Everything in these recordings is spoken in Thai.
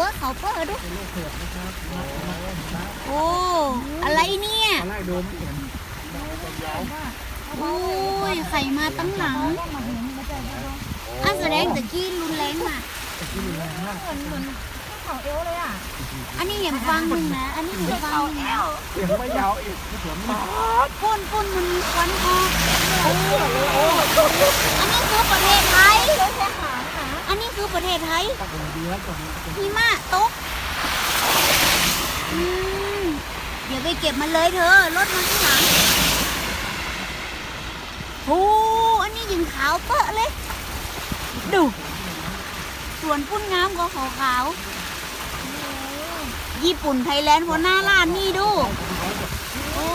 บเจ้าเอาเปิ้ลเขาเปิ้ลดูโอ้อะไรเนี่ย ไล่ดูไม่เห็นโอ้ยไข่มาตั้งหลังอะแสดงตะกี้รุนแรงมากของเอวเลยอะอันนี้อย่างฟังหนึ่งนะ อันนี้อย่างฟังหนึ่งนะเสียงไม่ยาวอีกเสียงมาพ่นพ่นมันมีควันออกโอ้โอ้อันนี้คือประเทศไทย อันนี้คือประเทศไทยตะโกนดีแล้วตรงนี้หิมะตกอืมเดี๋ยวไปเก็บมันเลยเธอรถมาข้างหลังโอ้อันนี้ยิงขาวเปอะเลย ดูสวนพุ่นงามก็ขาวขาวๆญี่ปุ่นไทยแลนด์หัวหน้าร้านนี่ดู โอ้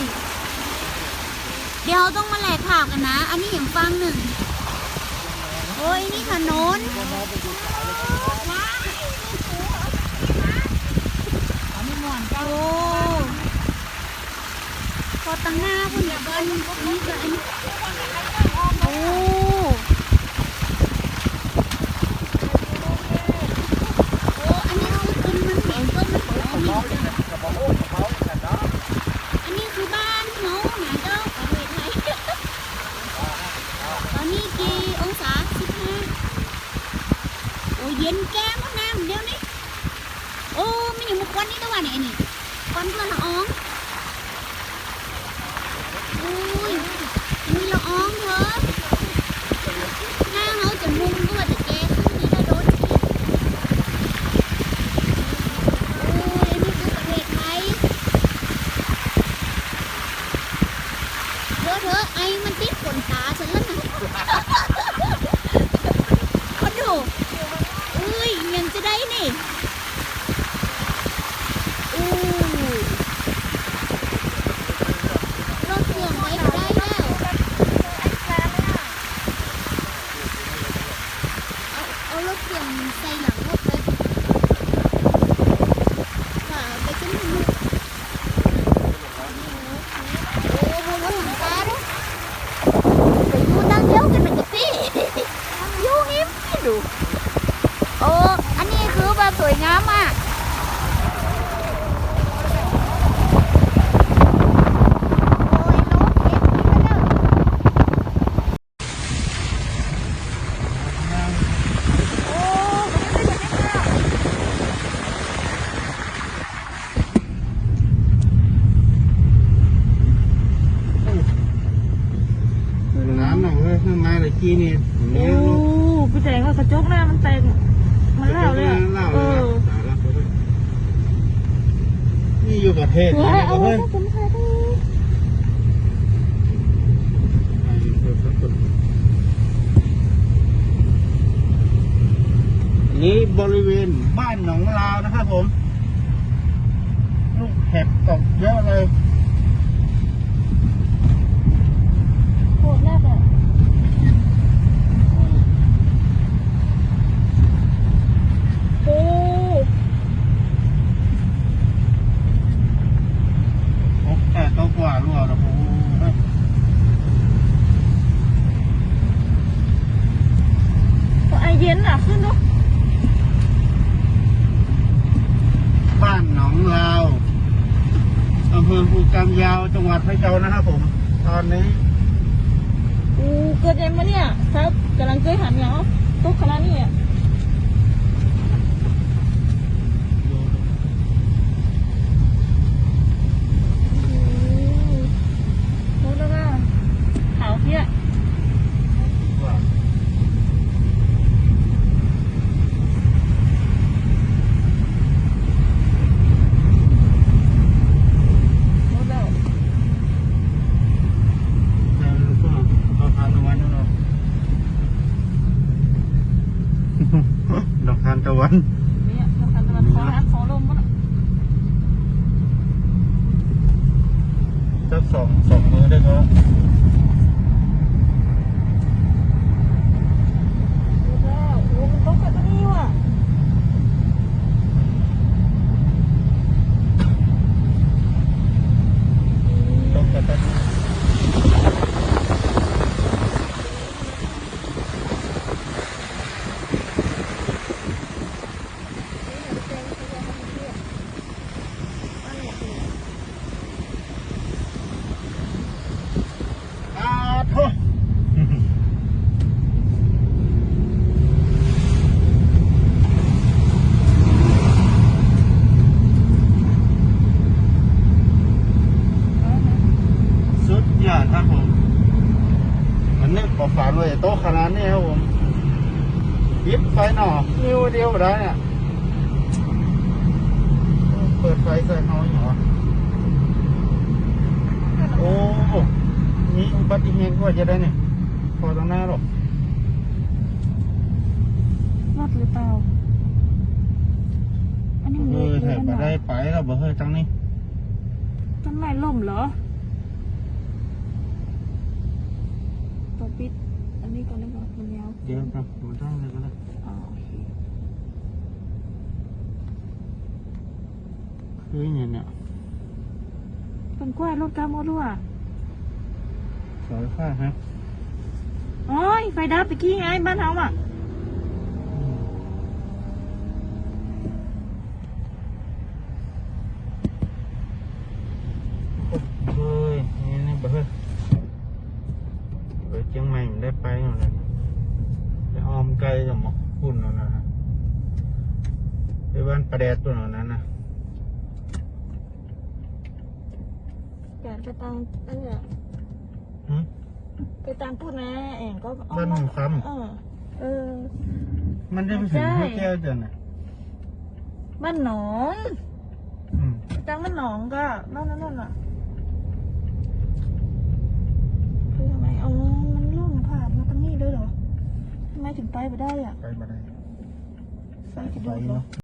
ย เดี๋ยวต้องมาแหลกข่าวกันนะ อันนี้อย่างฟังหนึ่งโอ้ยนี่ถนนโอ้พอตั้งหน้าคุณอย่าเบิ้ลนี่ก็อันโอ้โอ้อันนี้คือกินมันเหม็นก็มันโอ้มี กระเป๋าโอ้กระเป๋าแต่ดอก อันนี้คือบ้านเขาหนาเจ้าประเทศไทยตอนนี้กี่องศาสิบห้าโอ้ยเย็นแก้มดน้ำเดี๋ยวนี้โอ้ไม่ อยู่มุกควันนี่ตัวไหนนนี่ควันเพื่อนละอองอุ้ยมีละอองเถอะหน้าเขาจะมุงก็ว่าจะแก้ขึ้นนี่ถ้าโดนโอ้ยอันนี้คือประเทศไทย เธอเธอไอ้มันติดขนตาฉันแล้วนะคนดูอุ้ยยังจะได้นี่อู้รถเครื่องไว้ก็ได้แล้ว เอาเอารถเครื่องใส่หลังรถไปฝ่าไปขึ้นทางนู้นโอ้โหรถหลังตาด้วย ไปดูตั้งเดียวกันหนึ่งกับพี่ยูหิมให้ดู โอ้อันนี้คือแบบสวยงามมากโอ้ยนกเห็นไหมเนอะโอ้น้ำหน่อยเว้ยข้างในเลยกี้นี่โอ้พี่แจงว่า กระจกหน้ามันแตก มันแล้วเลยอะเล่าเอเลยอนี่อยู่ประเทศเฮ้นี่ยเอาเพื่ไว้อนให้ผมถ่ายรูปนี้บริเวณบ้านหนองลาวนะครับผม ลูกเห็บตกเยอะเลย โคตรแรกเลย โอ้ โอ้แต่ตัวกว่ารั่วนะผม ก็ไอ เย็นอะขึ้นเนาะบ้านหนองลาวอำเภอภูกำยาวจังหวัดพะเยานะครับผม ตอนนี้อูเกิดยังมาเนี่ยครับกำลังเคยหันเหรอตุ๊กขนาดนี้อะโอ้แล้วก็ขาวเพี้ย โอ้แล้ว เอาทานตะวันเนาะ ดอกทานตะวันเนี่ยพวกคันตะวันคออันคอลมมันสักสองสองมือได้ก็ โอ้แล้วโอ้มันตกแบบนี้ว่ะ ตกกระตัน พอฝันไว้โต๊ะขนาดนี้ครับผมยิบไฟหน่อนิ้วเดียวได้เนี่ยเปิดไฟใส่เขาอยู่เหรอโอ้นี่อุบัติเหตุก็จะได้เนี่ยพอตรงหน้าหรอกรถหรือเปล่าอันนี้เฮ้เล็ยกแถเลบยไปได้ไปแล้วบ่เฮ้ยจังนี้ต้นไม้ล่มเหรอตัว ปิดอันนี้ก่อนได้ป่ะมันยาวเดี๋ยวครับมันได้เลยก็ได้อ๋อโอเคคืออย่างเนี้ยเป็นกล้วยรถกาโมด้วยสายฟ้าครับโอ้ยไฟดับไปกี้ไงบ้านเฮาอะ เฮ้ยนี่นี่บ่เฮ้ยไปเชียงใหม่มันได้ไปหมดเลยไปออมไกลกับหมอกพุ่นนั่นนะฮะไปบ้านป ระแดดตัวนั้นนะแกไปตามอันเนี้ยหึไปตามพูดนะเองก็เอบ้านหนองคเออเออำมันได้ไปถึงห้วยแก้วเดือนน่ะบ้านหนองอืมจังบ้านหนองก็บ้านนั้นนั่นอะคือทำไมอ๋อมันล่มผ่านมาตรงนี้ด้วยเหรอทำไมถึงไปไม่ได้อะไปบ่ได้ไฟจะไปดูดเหรอ เนาะ